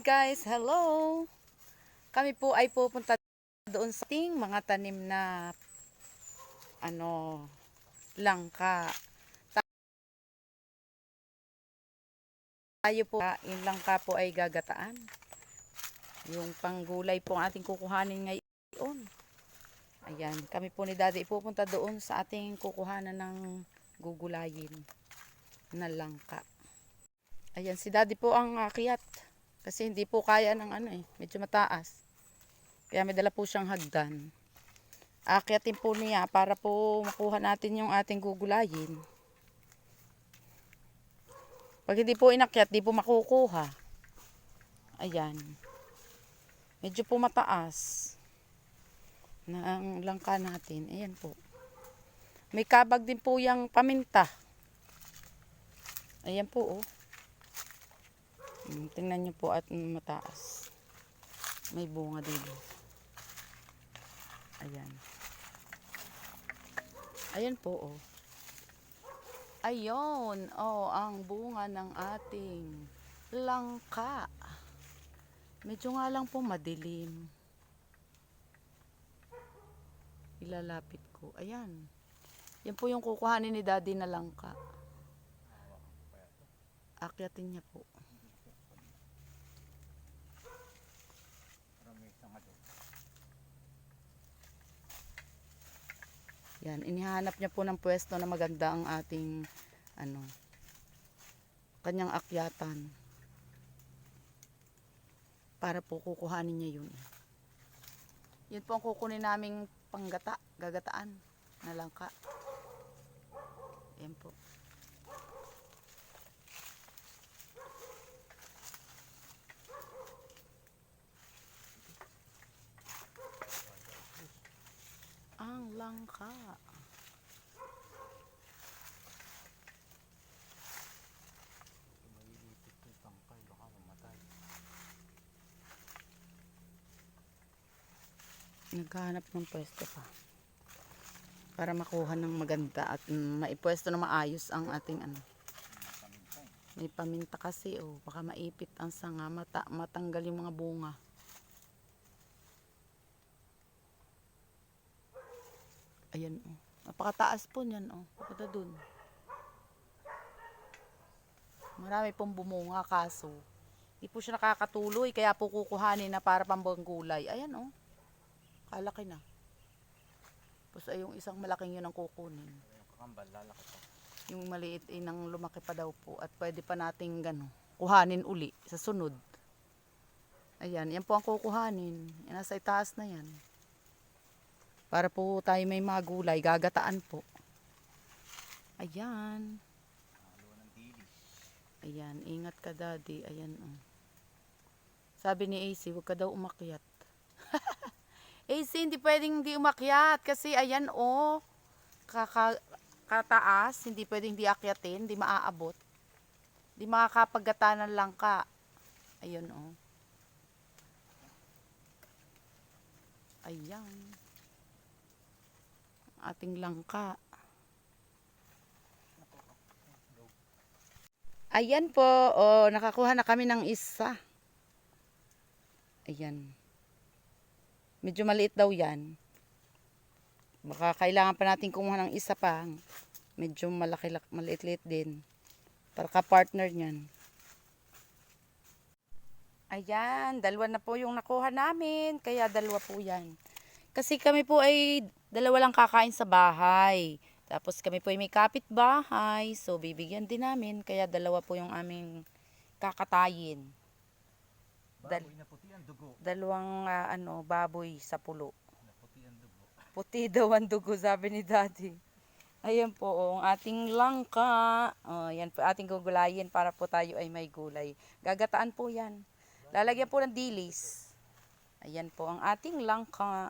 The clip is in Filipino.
guys, hello! Kami po ay pupunta doon sa ating mga tanim na ano, langka. Ta- Tayo po, yung langka po ay gagataan. Yung panggulay po ang ating kukuhanin ngayon. Ayan, kami po ni Daddy pupunta doon sa ating kukuhanan ng gugulayin na langka. Ayan, si Daddy po ang akyat. Kasi hindi po kaya ng ano eh, medyo mataas. Kaya may dala po siyang hagdan. Akyatin po niya para po makuha natin yung ating gugulayin. Pag hindi po inakyat, di po makukuha. Ayan. Medyo po mataas na ang langka natin. Ayan po. May kabag din po yung paminta. Ayan po oh. Mm, Tingnan nyo po at mataas. May bunga din. Ayan. Ayan po, oh. Ayun, oh, ang bunga ng ating langka. Medyo nga lang po madilim. Ilalapit ko. Ayan. Yan po yung kukuhanin ni daddy na langka. Akyatin niya po. Yan, inihanap niya po ng pwesto na maganda ang ating ano kanyang akyatan. Para po kukuhanin niya yun. Yun po ang kukunin naming panggata, gagataan na langka. Yan po. Ang langka. Naghahanap ng pwesto pa. Para makuha ng maganda at mm, maipwesto na maayos ang ating ano. May paminta kasi oh, baka maipit ang sanga, mata, matanggal yung mga bunga. Ayan oh. Napakataas po niyan oh. Papunta dun. Marami pong bumunga kaso. Hindi po siya nakakatuloy kaya po kukuhanin na para pambanggulay. Ayan oh. Kalaki na. Tapos ay yung isang malaking yun ang kukunin. Yung kakambal, lalaki pa. Yung maliit ay nang lumaki pa daw po at pwede pa nating gano, kuhanin uli sa sunod. Ayan, yan po ang kukuhanin. Yan, nasa itaas na yan. Para po tayo may magulay, gagataan po. Ayan. Ayan, ingat ka daddy. Ayan oh. Sabi ni AC, huwag ka daw umakyat. AC, hindi pwedeng hindi umakyat kasi ayan oh. Kataas, hindi pwedeng hindi akyatin, hindi maaabot. Hindi makakapagata ng langka. Ayun oh. Ayan. Ating langka. Ayan po, oh, nakakuha na kami ng isa. Ayan. Medyo maliit daw yan. Baka kailangan pa natin kumuha ng isa pa. Medyo malaki, maliit-liit din. Para ka-partner niyan. Ayan, dalawa na po yung nakuha namin. Kaya dalawa po yan. Kasi kami po ay dalawa lang kakain sa bahay. Tapos kami po ay may kapitbahay. So bibigyan din namin. Kaya dalawa po yung aming kakatayin. Dal- Baboy na puti ang dugo. Dalawang ah, ano, baboy sa pulo. Na puti ang dugo. Puti daw ang dugo, sabi ni Daddy. Ayan po, oh, ang ating langka. Oh, yan po, ating gugulayin para po tayo ay may gulay. Gagataan po yan. Lalagyan po ng dilis. Ayan po, ang ating langka.